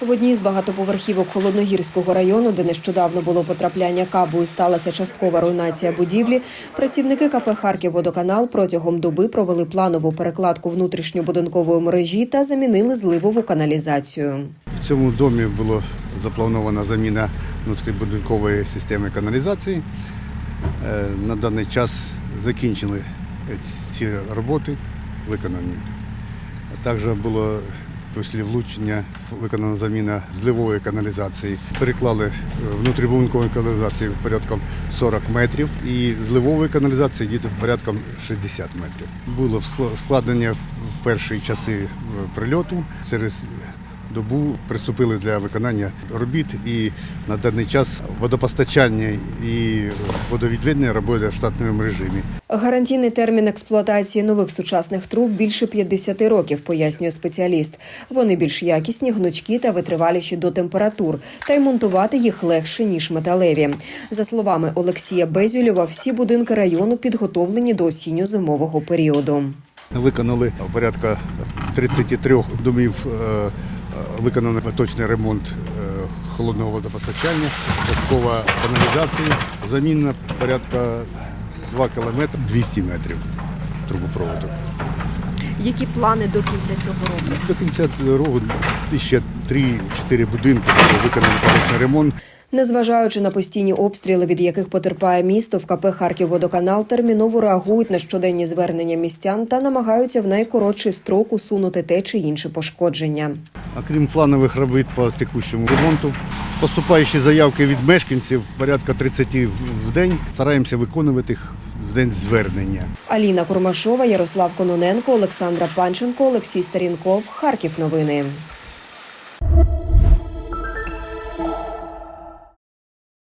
В одній з багатоповерхівок Холодногірського району, де нещодавно було потрапляння кабу і сталася часткова руйнація будівлі, працівники КП «Харківводоканал» протягом доби провели планову перекладку внутрішньобудинкової мережі та замінили зливову каналізацію. В цьому домі було запланована заміна внутрібудинкової системи каналізації. Е, На даний час закінчили ці роботи, виконані. Також було після влучення виконана заміна зливової каналізації. Переклали внутрібункової каналізації порядком 40 метрів і зливової каналізації діти порядком 60 метрів. Було скла- складення в в перші часи е, прильоту. Через добу приступили для виконання робіт і на даний час водопостачання і водовідведення роботи в штатному режимі. Гарантійний термін експлуатації нових сучасних труб більше 50 років, пояснює спеціаліст. Вони більш якісні, гнучкі та витриваліші до температур, та й монтувати їх легше ніж металеві. За словами Олексія Безюлєва, всі будинки району підготовлені до осінньо-зимового періоду. Виконали порядка 33 домів, е, виконано точний ремонт е, холодного водопостачання, часткова каналізації, заміна порядка 2 кілометри 200 метрів трубопроводу. Які плани до кінця цього року? До кінця року ще 3-4 будинки виконано поточний ремонт. Незважаючи на постійні обстріли, від яких потерпає місто, в КП «Харківводоканал» терміново реагують на щоденні звернення містян та намагаються в найкоротший строк усунути те чи інше пошкодження. А крім планових робіт по текущому ремонту, поступаючі заявки від мешканців порядка 30 в- в день. Стараємося виконувати їх в день звернення. Аліна Курмашова, Ярослав Кононенко, Олександра Панченко, Олексій Старінков. Харків новини.